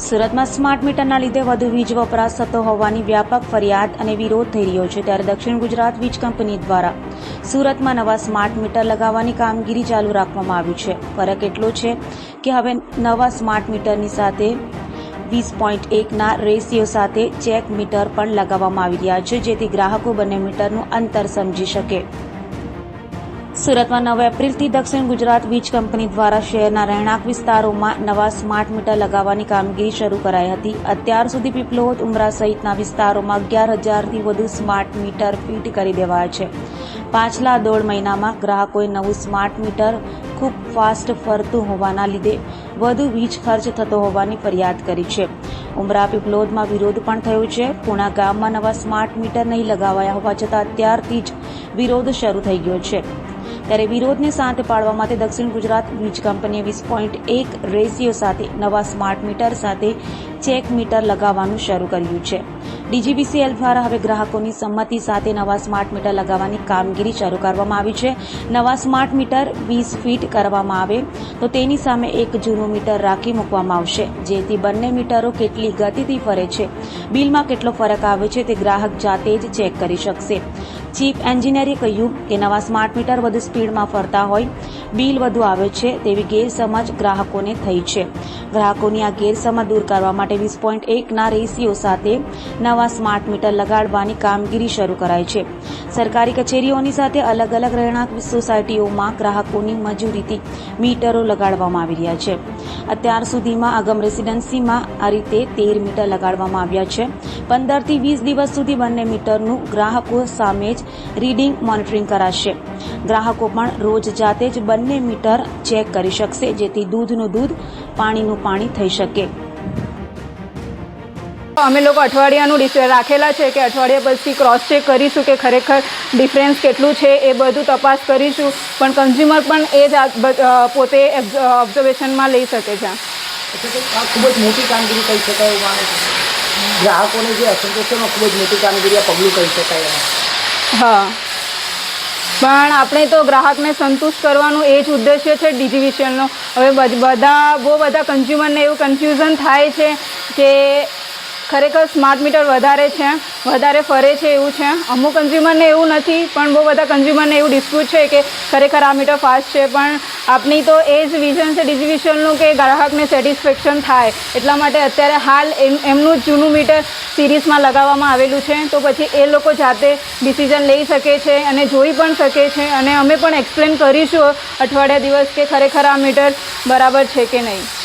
સુરતમાં સ્માર્ટ મીટરના લીધે વધુ વીજ વપરાશ થતો હોવાની વ્યાપક ફરિયાદ અને વિરોધ થઈ રહ્યો છે ત્યારે દક્ષિણ ગુજરાત વીજ કંપની દ્વારા સુરતમાં નવા સ્માર્ટ મીટર લગાવવાની કામગીરી ચાલુ રાખવામાં આવ્યું છે. ફરક એટલો છે કે હવે નવા સ્માર્ટ મીટરની સાથે વીસ પોઈન્ટ એકના રેશિયો સાથે ચેક મીટર પણ લગાવવામાં આવી રહ્યા છે જેથી ગ્રાહકો બંને મીટરનું અંતર સમજી શકે. સુરતમાં નવ એપ્રિલથી દક્ષિણ ગુજરાત વીજ કંપની દ્વારા શહેરના રહેણાંક વિસ્તારોમાં નવા સ્માર્ટ મીટર લગાવવાની કામગીરી શરૂ કરાઈ હતી. અત્યાર સુધી પીપલોદ ઉમરા સહિતના વિસ્તારોમાં અગિયાર હજારથી વધુ સ્માર્ટ મીટર ફિટ કરી દેવાયા છે. પાછલા દોઢ મહિનામાં ગ્રાહકોએ નવું સ્માર્ટ મીટર ખૂબ ફાસ્ટ ફરતું હોવાના લીધે વધુ વીજ ખર્ચ થતો હોવાની ફરિયાદ કરી છે. ઉમરા પીપલોદમાં વિરોધ પણ થયો છે. પૂણા ગામમાં નવા સ્માર્ટ મીટર નહીં લગાવાયા હોવા છતાં અત્યારથી જ વિરોધ શરૂ થઈ ગયો છે. ત્યારે વિરોધને શાંત પાડવા માટે દક્ષિણ ગુજરાત વીજ કંપનીએ વીસ પોઈન્ટ એક રેશિયો સાથે નવા સ્માર્ટ મીટર સાથે ચેક મીટર લગાવવાનું શરૂ કર્યું છે. ડીજીવીસીએલ દ્વારા હવે ગ્રાહકોની સંમતિ સાથે નવા સ્માર્ટ મીટર લગાવવાની કામગીરી શરૂ કરવામાં આવી છે. નવા સ્માર્ટ મીટર વીસ ફીટ કરવામાં આવે તો તેની સામે એક જૂનું મીટર રાખી મૂકવામાં આવશે. જેથી બંને મીટરો કેટલી ગતિથી ફરે છે, બિલમાં કેટલો ફરક આવે છે તે ગ્રાહક જાતે જ ચેક કરી શકશે. ચીફ એન્જિનિયરે કહ્યું કે નવા સ્માર્ટ મીટર વધુ સ્પીડમાં ફરતા હોય, બિલ વધુ આવે છે તેવી ગેરસમજ ગ્રાહકોને થઈ છે. ગ્રાહકોની આ ગેરસમજ દૂર કરવા માટે વીસ પોઈન્ટ એકના રેશિયો સાથે નવા સ્માર્ટ મીટર લગાડવાની કામગીરી શરૂ કરાઈ છે. સરકારી કચેરીઓની સાથે અલગ અલગ રહેણાંક સોસાયટીઓમાં ગ્રાહકોની મજૂરીથી મીટરો લગાડવામાં આવી રહ્યા છે. અત્યાર સુધીમાં આગમ રેસિડેન્સીમાં આ રીતે તેર મીટર લગાડવામાં આવ્યા છે. પંદરથી વીસ દિવસ સુધી બંને મીટરનું ગ્રાહકો સામે જ રીડિંગ મોનિટરિંગ કરાશે. ગ્રાહકો પણ રોજ જાતે જ બંને મીટર ચેક કરી શકશે, જેથી દૂધનું દૂધ પાણીનું પાણી થઈ શકે. અમે લોકો અઠવાડિયાનું રાખેલા છે કે અઠવાડિયા પછી ક્રોસ ચેક કરીશું કે ખરેખર ડિફરન્સ કેટલું છે એ બધું તપાસ કરીશું. પણ કન્ઝ્યુમર પણ એ જ પોતે ઓબ્ઝર્વેશનમાં લઈ શકે છે. ખૂબ જ મોટી કામગીરી કહી શકાય એવું માને છે. ગ્રાહકોને જે અસંતોષ છે ખૂબ જ મોટી કામગીરી આ પગલું કહી શકાય હા. પણ આપણે તો ગ્રાહકને સંતુષ્ટ કરવાનું એ જ ઉદ્દેશ્ય છે ડિજીવિશનનો હવે બધા બહુ બધા કન્ઝ્યુમરને એવું કન્ફ્યુઝન થાય છે કે ખરેખર સ્માર્ટ મીટર વધારે છે, વધારે ફરે છે એવું છે. અમુક કન્ઝ્યુમરને એવું નથી, પણ બહુ બધા કન્ઝ્યુમરને એવું ડિસ્પ્યુટ છે કે ખરેખર આ મીટર ફાસ્ટ છે, પણ આપણી તો એ જ વિઝન છે ડિજીવિશનનું કે ગ્રાહકને સેટિસ્ફેક્શન થાય. એટલા માટે અત્યારે હાલ એમ, એમનું જૂનું મીટર સિરીઝમાં લગાવવામાં આવેલું છે. તો પછી એ લોકો જાતે ડિસિઝન લઈ શકે છે અને જોઈ પણ શકે છે. અને અમે પણ એક્સપ્લેન કરીશું અઠવાડિયા દિવસ કે ખરેખર આ મીટર બરાબર છે કે નહીં.